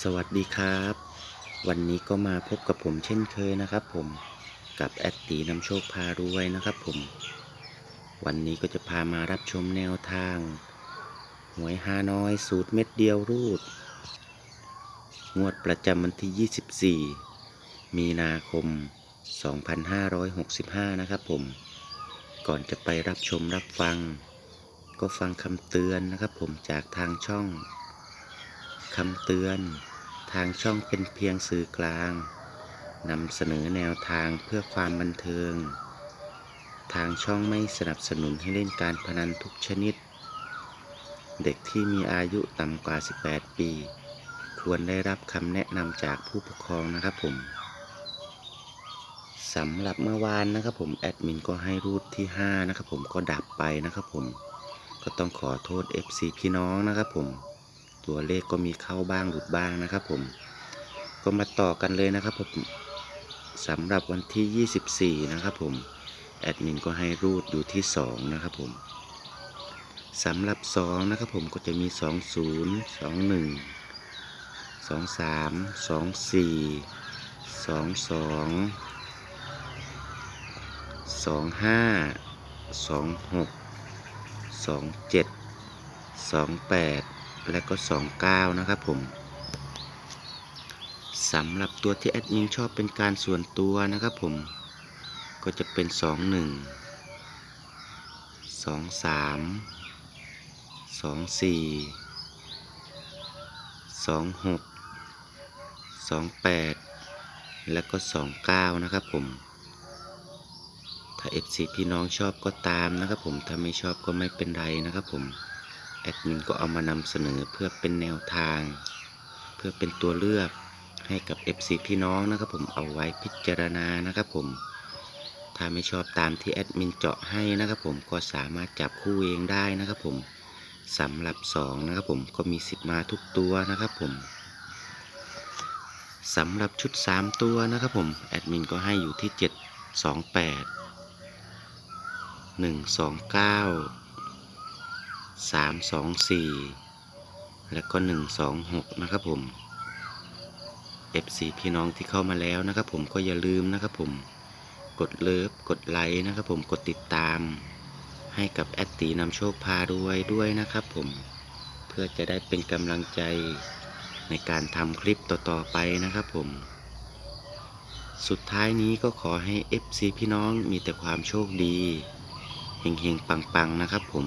สวัสดีครับ วันนี้ก็มาพบกับผมเช่นเคยนะครับ ผมกับแอดตีนำโชคพารวยนะครับ ผม วันนี้ก็จะพามารับชมแนวทาง หวยฮานอยสูตรเม็ดเดียวรูด งวดประจำวันที่ 24 มีนาคม 2565 นะครับ ผม ก่อนจะไปรับชมรับฟัง ก็ฟังคำเตือนนะครับ ผมจากทางช่องคำเตือน ทางช่องเป็นเพียงสื่อกลางนำเสนอแนวทางเพื่อความบันเทิง ทางช่องไม่สนับสนุนให้เล่นการพนันทุกชนิด เด็กที่มีอายุต่ำกว่า 18 ปี ควรได้รับคำแนะนำจากผู้ปกครองนะครับผมสำหรับเมื่อวานนะครับผมแอดมินก็ให้รูทที่ 5 นะครับผมก็ดับไปนะครับผมก็ต้องขอโทษ FC พี่น้องนะครับผม ตัวเลขก็มีเข้าบ้างหลุดบ้างนะครับผม ก็มาต่อกันเลยนะครับผมสำหรับวันที่ 24 นะครับผม แอดมินก็ให้รูดอยู่ที่ 2 นะครับผมสำหรับ 2 นะครับผมก็จะมี 20 21 23 24 22 25 26 27 28 และก็ 29 นะครับผมสำหรับตัวที่แอดมินชอบเป็นการส่วนตัวนะครับผมก็จะเป็น 21 23 24 26 28 และก็ 29 นะครับผม ถ้า FC พี่น้องชอบก็ตามนะครับผม ถ้าไม่ชอบก็ไม่เป็นไรนะครับผม แอดมินก็เอามานำเสนอเพื่อเป็นแนวทาง เพื่อเป็นตัวเลือกให้กับ FC พี่น้องนะครับผมเอาไว้พิจารณานะครับผม ถ้าไม่ชอบตามที่แอดมินเจาะให้นะครับผมก็สามารถจับคู่เองได้นะครับผมสำหรับ 2 นะครับผมก็มีสิทธิ์มาทุกตัวนะครับผมสำหรับชุด 3 ตัวนะครับผมแอดมินก็ให้อยู่ที่ 7 2 8 1 2 9 3 2 4 แล้วก็ 1 2 6 นะครับผม FC พี่น้องที่เข้ามาแล้วนะครับผมก็อย่าลืมนะครับผมกดเลิฟกดไลค์นะครับผมกดติดตาม ให้กับแอดตีนำโชคพารวยด้วยนะครับผมเพื่อจะได้เป็นกำลังใจในการทำคลิปต่อๆไปนะครับผม สุดท้ายนี้ก็ขอให้ FC พี่น้องมีแต่ความโชคดีเฮงๆปังๆนะครับผม